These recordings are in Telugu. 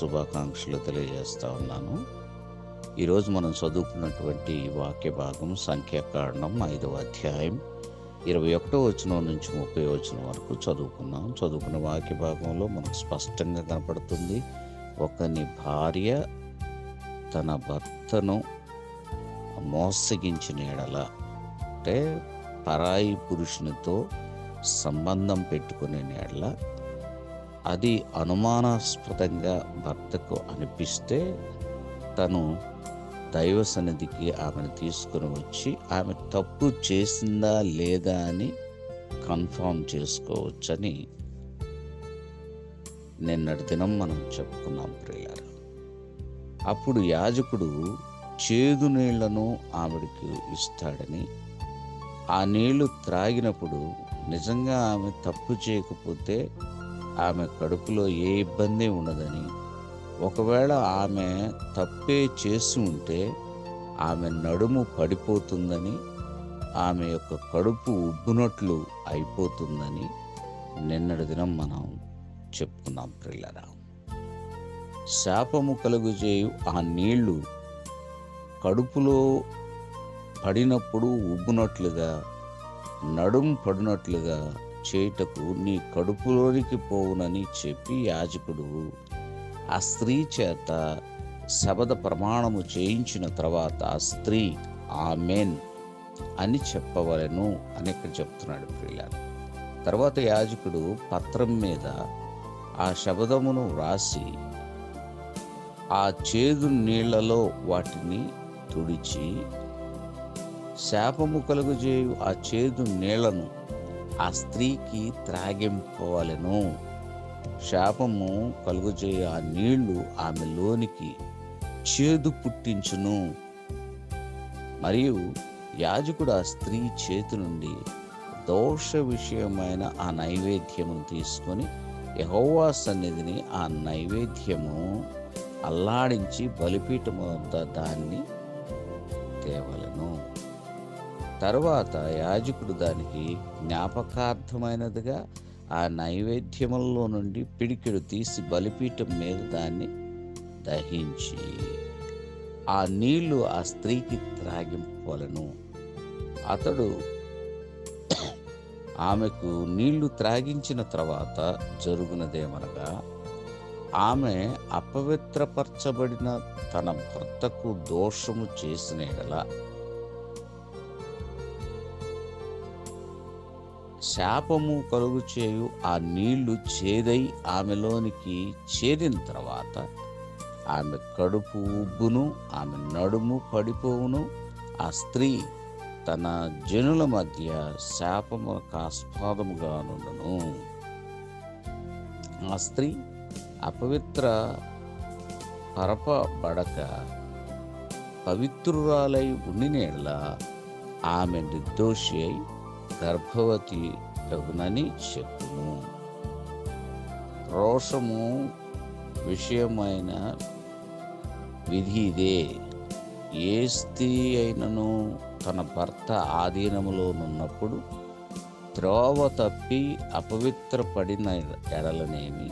శుభాకాంక్షలు తెలియజేస్తా ఉన్నాను. ఈరోజు మనం చదువుకున్నటువంటి వాక్య భాగం సంఖ్యాకారణం ఐదవ అధ్యాయం ఇరవై ఒకటో వచనం నుంచి ముప్పై వచనం వరకు చదువుకున్నాం చదువుకున్న వాక్య భాగంలో మనకు స్పష్టంగా కనపడుతుంది ఒకని భార్య తన భర్తను మోసగించిన ఎడల అంటే పరాయి పురుషునితో సంబంధం పెట్టుకునే ఎడల అది అనుమానాస్పదంగా భర్తకు అనిపిస్తే తను దైవ సన్నిధికి ఆమెను తీసుకుని వచ్చి ఆమె తప్పు చేసిందా లేదా అని కన్ఫర్మ్ చేసుకోవచ్చని నిన్నటి దినం మనం చెప్పుకున్నాం ప్రియులారా అప్పుడు యాజకుడు చేదు నీళ్ళను ఆవిడకి ఇస్తాడని ఆ నీళ్ళు త్రాగినప్పుడు నిజంగా ఆమె తప్పు చేయకపోతే ఆమె కడుపులో ఏ ఇబ్బంది ఉండదని. ఒకవేళ ఆమె తప్పే చేసి ఉంటే ఆమె నడుము పడిపోతుందని ఆమె యొక్క కడుపు ఉబ్బునట్లు అయిపోతుందని నిన్నటి దినం మనం చెప్పుకున్నాం ప్రిల్లరా. శాపము కలుగు చేయు ఆ నీళ్ళు కడుపులో పడినప్పుడు ఉబ్బునట్లుగా నడుము పడినట్లుగా చేయుటకు నీ కడుపులోనికి పోవునని చెప్పి యాజకుడు ఆ స్త్రీ చేత శబద ప్రమాణము చేయించిన తర్వాత ఆ స్త్రీ ఆమెన్ అని చెప్పవలను అని ఇక్కడ చెప్తున్నాడు ప్రియుల తర్వాత యాజకుడు పత్రం మీద ఆ శబదమును వ్రాసి ఆ చేదు నీళ్ళలో వాటిని తుడిచి శాపము కలుగజేయు ఆ చేదు నీళ్ళను ఆ స్త్రీకి త్రాగింపవలను. శాపము కలుగుచేయ ఆ నీళ్ళు ఆమె లోనికి చేదు పుట్టించును. మరియు యాజకుడు ఆ స్త్రీ చేతి నుండి దోష విషయమైన ఆ నైవేద్యమును తీసుకొని యహోవా సన్నిధిని ఆ నైవేద్యము అల్లాడించి బలిపీఠము వద్ద దాన్ని తేవలను. తర్వాత యాజకుడు దానికి జ్ఞాపకార్థమైనదిగా ఆ నైవేద్యముల్లో నుండి పిడికెడు తీసి బలిపీఠం మీద దాన్ని దహించి ఆ నీళ్ళు ఆ స్త్రీకి త్రాగింపలను అతడు ఆమెకు నీళ్ళు త్రాగించిన తర్వాత జరుగునదేమనగా ఆమె అపవిత్రపరచబడిన తన భర్తకు దోషము చేసిన ఎడల శాపము కలుగు చేయు ఆ నీళ్ళు చేదై ఆమెలోనికి చేరిన తర్వాత ఆమె కడుపు ఉబ్బును ఆమె నడుము పడిపోవును. ఆ స్త్రీ తన జనుల మధ్య శాపములకు ఆస్పాదముగా నుండును. ఆ స్త్రీ అపవిత్ర పరపబడక పవిత్రురాలై ఉండినేళ్ళ ఆమె నిర్దోషి అయి గర్భవతి తగునని చెప్పుము. రోషము విషయమైన విధి ఇదే. ఏ స్త్రీ అయినను తన భర్త ఆధీనములోనున్నప్పుడు త్రోవ తప్పి అపవిత్రపడిన ఎడలనేమి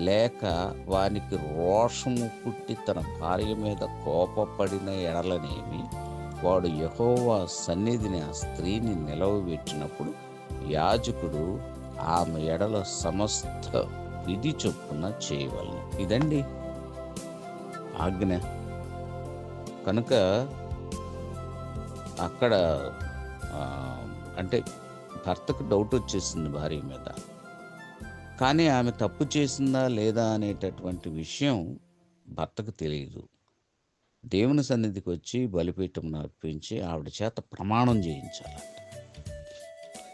లేక వానికి రోషము పుట్టి తన భార్య మీద కోపపడిన ఎడలనేమి వాడు యహోవా సన్నిధిని ఆ స్త్రీని నిలవబెట్టినప్పుడు యాజకుడు ఆమె ఎడల సమస్త విధి చొప్పున చేయవలను. ఇదండి ఆజ్ఞ. కనుక అక్కడ అంటే భర్తకు డౌట్ వచ్చేసింది భార్య మీద. కానీ ఆమె తప్పు చేసిందా లేదా అనేటటువంటి విషయం భర్తకు తెలియదు. దేవుని సన్నిధికి వచ్చి బలిపీఠం అర్పించి ఆవిడ చేత ప్రమాణం చేయించాలంట.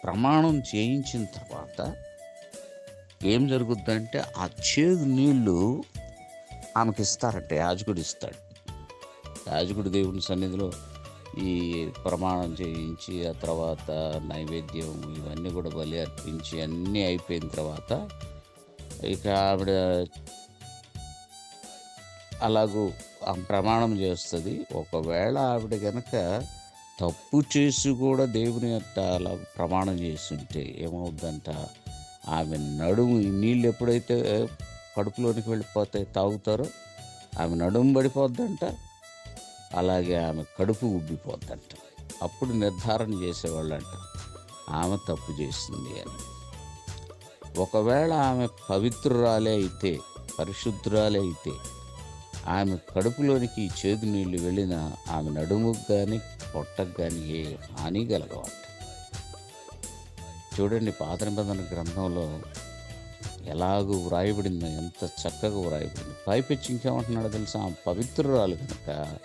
ప్రమాణం చేయించిన తర్వాత ఏం జరుగుద్దంటే ఆ చేదు నీళ్ళు ఆమెకి ఇస్తారంట యాజకుడు ఇస్తాడు. యాజకుడు దేవుని సన్నిధిలో ఈ ప్రమాణం చేయించి ఆ తర్వాత నైవేద్యం ఇవన్నీ కూడా బలి అర్పించి అన్నీ అయిపోయిన తర్వాత ఇక ఆవిడ అలాగూ ప్రమాణం చేస్తుంది. ఒకవేళ ఆవిడ కనుక తప్పు చేసి కూడా దేవుని యొక్క అలా ప్రమాణం చేస్తుంటే ఏమవుద్దంట? ఆమె నడుము నీళ్ళు ఎప్పుడైతే కడుపులోనికి వెళ్ళిపోతే తాగుతారో ఆమె నడుము పడిపోద్దంట. అలాగే ఆమె కడుపు ఉబ్బిపోద్దంట. అప్పుడు నిర్ధారణ చేసేవాళ్ళంట ఆమె తప్పు చేసింది అని. ఒకవేళ ఆమె పవిత్రురాలే అయితే పరిశుద్ధురాలే అయితే ఆమె కడుపులోనికి చేదు నీళ్ళు వెళ్ళిన ఆమె నడుముకు కానీ పొట్టకు కానీ ఏ హాని కలగవంట చూడండి పాత నిబంధన గ్రంథంలో ఎలాగూ వ్రాయబడిందో ఎంత చక్కగా వ్రాయబడింది. పైపెచ్చి ఇంకేమంటున్నాడో తెలుసా? ఆమె పవిత్రురాలు కనుక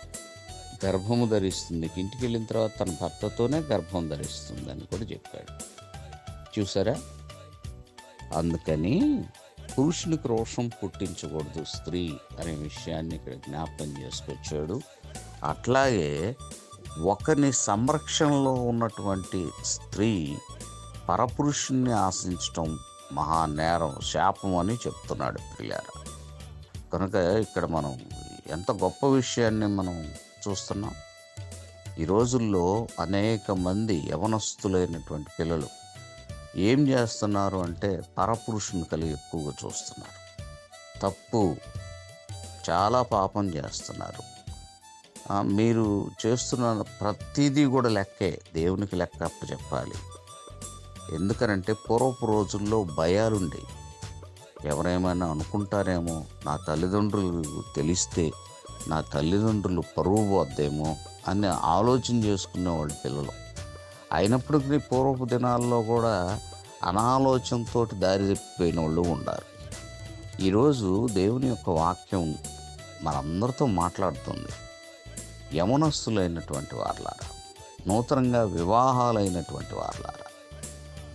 గర్భము ధరిస్తుంది. ఇంటికి వెళ్ళిన తర్వాత తన భర్తతోనే గర్భం ధరిస్తుంది అని కూడా చెప్పాడు. చూసారా? అందుకని పురుషునికి రోషం పుట్టించకూడదు. స్త్రీ అనే విషయాన్ని ఇక్కడ జ్ఞాపకం చేసుకొచ్చాడు. అట్లాగే ఒకరిని సంరక్షణలో ఉన్నటువంటి స్త్రీ పరపురుషుణ్ణి ఆశించటం మహా నేరం శాపం అని చెప్తున్నాడు పిల్లారా కనుక ఇక్కడ మనం ఎంత గొప్ప విషయాన్ని మనం చూస్తున్నాం. ఈ రోజుల్లో అనేక మంది యవనస్తులైనటువంటి పిల్లలు ఏం చేస్తున్నారు అంటే పరపురుషుని కలిగి ఎక్కువగా చూస్తున్నారు. తప్పు. చాలా పాపం చేస్తున్నారు. మీరు చేస్తున్న ప్రతిదీ కూడా లెక్కే. దేవునికి లెక్క అప్ప చెప్పాలి. ఎందుకనంటే పూర్వపు రోజుల్లో భయాలుండేవి. ఎవరేమైనా అనుకుంటారేమో నా తల్లిదండ్రులు తెలిస్తే నా తల్లిదండ్రులు పరువు పోద్దేమో అని ఆలోచన చేసుకునేవాళ్ళు పిల్లలు. అయినప్పటికీ పూర్వపు దినాల్లో కూడా అనాలోచనతో దారి తప్పిపోయిన వాళ్ళు ఉన్నారు ఈరోజు దేవుని యొక్క వాక్యం మనందరితో మాట్లాడుతుంది. యమనస్తులైనటువంటి వార్లారా నూతనంగా వివాహాలైనటువంటి వార్లారా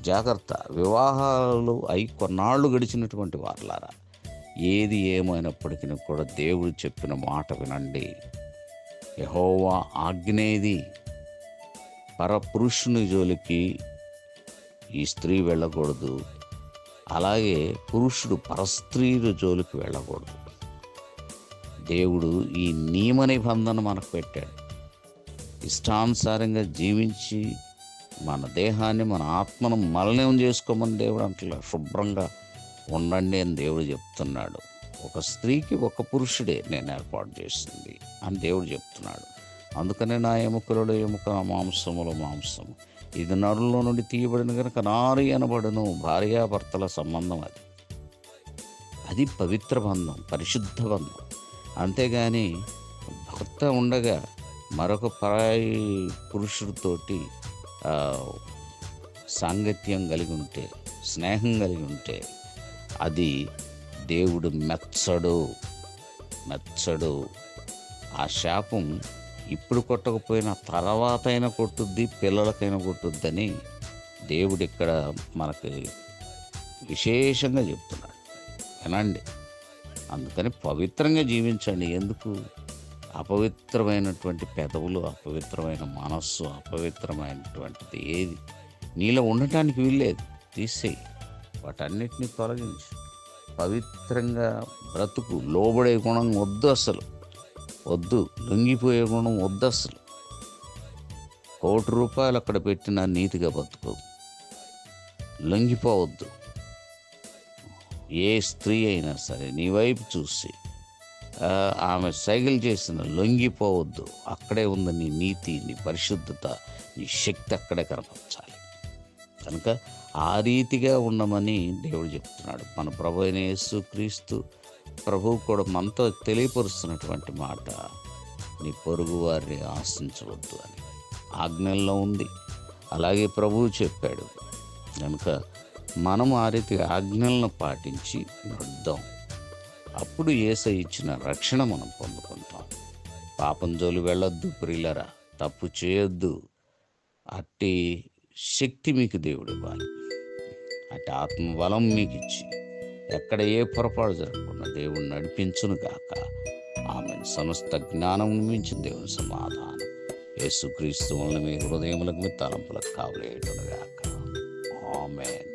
జాగ్రత్త వివాహాలు అయి కొన్నాళ్ళు గడిచినటువంటి వార్లారా ఏది ఏమైనప్పటికీ కూడా దేవుడు చెప్పిన మాట వినండి. యహోవా ఆజ్ఞేది. పరపురుషుని జోలికి ఈ స్త్రీ వెళ్ళకూడదు. అలాగే పురుషుడు పరస్త్రీల జోలికి వెళ్ళకూడదు. దేవుడు ఈ నియమ నిబంధన మనకు పెట్టాడు. ఇష్టానుసారంగా జీవించి మన దేహాన్ని మన ఆత్మను మలనం చేసుకోమని దేవుడు అంటలే శుభ్రంగా ఉండండి అని దేవుడు చెప్తున్నాడు. ఒక స్త్రీకి ఒక పురుషుడే నేను ఏర్పాటు చేసింది అని దేవుడు చెప్తున్నాడు. అందుకనే నా ఎముకలలో ఎముక నా మాంసములో మాంసము. ఇది నరుల్లో నుండి తీయబడిన కనుక నారి అనబడును భార్యాభర్తల సంబంధం అది. అది పవిత్ర బంధం పరిశుద్ధ బంధం. అంతేగాని భర్త ఉండగా మరొక పరాయి పురుషుడితోటి సాంగత్యం కలిగి ఉంటే స్నేహం కలిగి ఉంటే అది దేవుడు మెచ్చడు మెచ్చడు. ఆ శాపం ఇప్పుడు కొట్టకపోయినా తర్వాత అయినా కొట్టుద్ది పిల్లలకైనా కొట్టుద్దని దేవుడు ఇక్కడ మనకి విశేషంగా చెప్తున్నాడు. వినండి. అందుకని పవిత్రంగా జీవించండి. ఎందుకు? అపవిత్రమైనటువంటి పెదవులు అపవిత్రమైన మనస్సు అపవిత్రమైనటువంటిది ఏది? నీలో ఉండటానికి వీల్లేదు. తీసేయి. వాటన్నిటిని తొలగించు. పవిత్రంగా బ్రతుకు. లోబడే గుణం వద్దు అసలు. వద్దు. లొంగిపోయే గుణం వద్దు అసలు. కోటి రూపాయలు అక్కడ పెట్టిన నీతిగా బతుకు. లొంగిపోవద్దు. ఏ స్త్రీ అయినా సరే నీ వైపు చూసి ఆమె సైకిల్ చేసిన లొంగిపోవద్దు. అక్కడే ఉంది నీ నీతి నీ పరిశుద్ధత నీ శక్తి అక్కడే కనపరచాలి. కనుక ఆ రీతిగా ఉండమని దేవుడు చెప్తున్నాడు. మన ప్రభు అయిన యేసు క్రీస్తు ప్రభువు కూడా మనతో తెలియపరుస్తున్నటువంటి మాట. నీ పొరుగు వారిని ఆశించవద్దు అని ఆజ్ఞల్లో ఉంది. అలాగే ప్రభువు చెప్పాడు. కనుక మనం ఆ రీతి ఆజ్ఞలను పాటించి నడుద్దాం. అప్పుడు ఏస ఇచ్చిన రక్షణ మనం పొందుకుంటాం. పాపం జోలి వెళ్ళొద్దు ప్రియులరా. తప్పు చేయొద్దు. అట్టి శక్తి మీకు దేవుడు ఇవ్వాలి. అటు ఆత్మబలం మీకు ఇచ్చి ఎక్కడ ఏ పొరపాటు జరగకుండా దేవుడు నడిపించును గాక ఆమె సమస్త జ్ఞానం మించిన దేవుని సమాధానం. యేసుక్రీస్తు వలన మీ హృదయములకు మీ తలంపులకు కావలేయటను ఆమెన్.